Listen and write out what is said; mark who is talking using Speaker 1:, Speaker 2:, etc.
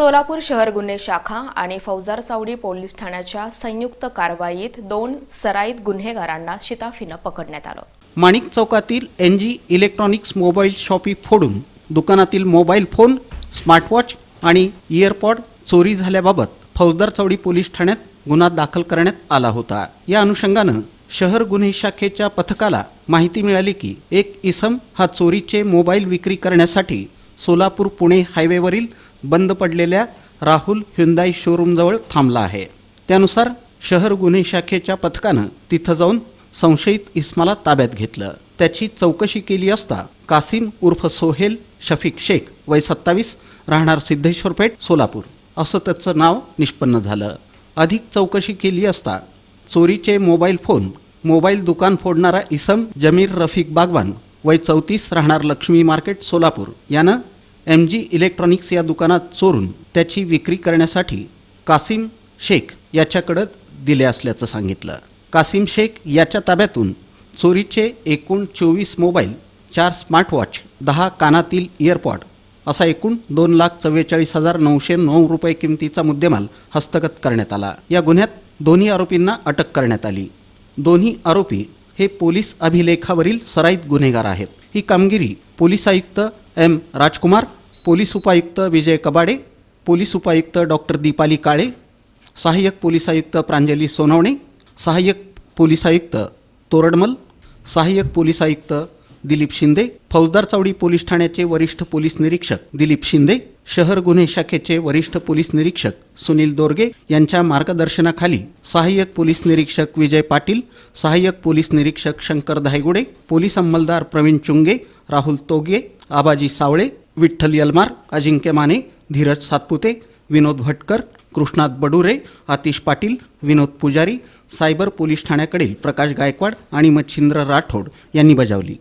Speaker 1: सोलापूर शहर गुन्हे शाखा आणि फौजदार चावडी पोलीस ठाण्याच्या संयुक्त कारवाईत दोन सराईत गुन्हेगारांना शिताफीनं पकडण्यात आलं.
Speaker 2: माणिक चौकातील N G electronics mobile shoppe फोडून दुकानातील मोबाईल फोन स्मार्टवॉच आणि इयरपॉड चोरी झाल्याबाबत फौजदार चौडी पोलीस ठाण्यात गुन्हा दाखल करण्यात आला होता. या अनुषंगानं शहर गुन्हे शाखेच्या पथकाला माहिती मिळाली की एक इसम हा चोरीचे मोबाईल विक्री करण्यासाठी सोलापूर पुणे हायवेवरील बंद पडलेल्या राहुल ह्युंदाई शोरूमजवळ थांबला आहे. त्यानुसार शहर गुन्हे शाखेच्या पथकानं तिथं जाऊन संशयित इस्माला ताब्यात घेतलं. त्याची चौकशी केली असता कासिम उर्फ सोहेल शफीक शेख वय सत्तावीस राहणार सिद्धेश्वरपेठ सोलापूर. असं त्याचं नाव निष्पन्न झालं. अधिक चौकशी केली असता चोरीचे मोबाईल फोन मोबाईल दुकान फोडणारा इसम जमीर रफिक बागवान वय चौतीस राहणार लक्ष्मी मार्केट सोलापूर. यानं एम जी इलेक्ट्रॉनिक्स या दुकानात चोरून त्याची विक्री करण्यासाठी कासिम शेख याच्याकडं दिले असल्याचं सांगितलं. कासिम शेख याच्या ताब्यातून चोरीचे एकूण चोवीस मोबाईल चार स्मार्टवॉच दहा कानातील इयरपॉड असा एकूण दोन लाख चव्वेचाळीस हजार नऊशे नऊ रुपये किमतीचा मुद्देमाल हस्तगत करण्यात आला. या गुन्ह्यात दोन्ही आरोपींना अटक करण्यात आली. दोन्ही आरोपी हे पोलीस अभिलेखावरील सराईत गुन्हेगार आहेत. ही कामगिरी पोलीस आयुक्त एम राजकुमार पोलीस उपायुक्त विजय कबाडे पोलीस उपायुक्त डॉक्टर दीपाली काळे सहाय्यक पोलीस आयुक्त प्रांजली सोनवणे सहाय्यक पोलीस आयुक्त तोरडमल सहाय्यक पोलीस आयुक्त दिलीप शिंदे फौजदार चावडी पोलीस ठाण्याचे वरिष्ठ पोलीस निरीक्षक दिलीप शिंदे शहर गुन्हे शाखेचे वरिष्ठ पोलीस निरीक्षक सुनील दोरगे यांच्या मार्गदर्शनाखाली सहाय्यक पोलीस निरीक्षक विजय पाटील सहाय्यक पोलीस निरीक्षक शंकर धायगुडे पोलीस अंमलदार प्रवीण चुंगे राहुल तोगे आबाजी सावळे विठ्ठल यलमार अजिंक्य माने धीरज सातपुते विनोद भटकर कृष्णात बडुरे आतिश पाटील विनोद पुजारी सायबर पोलीस ठाण्याकडील प्रकाश गायकवाड आणि मच्छिंद्र राठोड यांनी बजावली.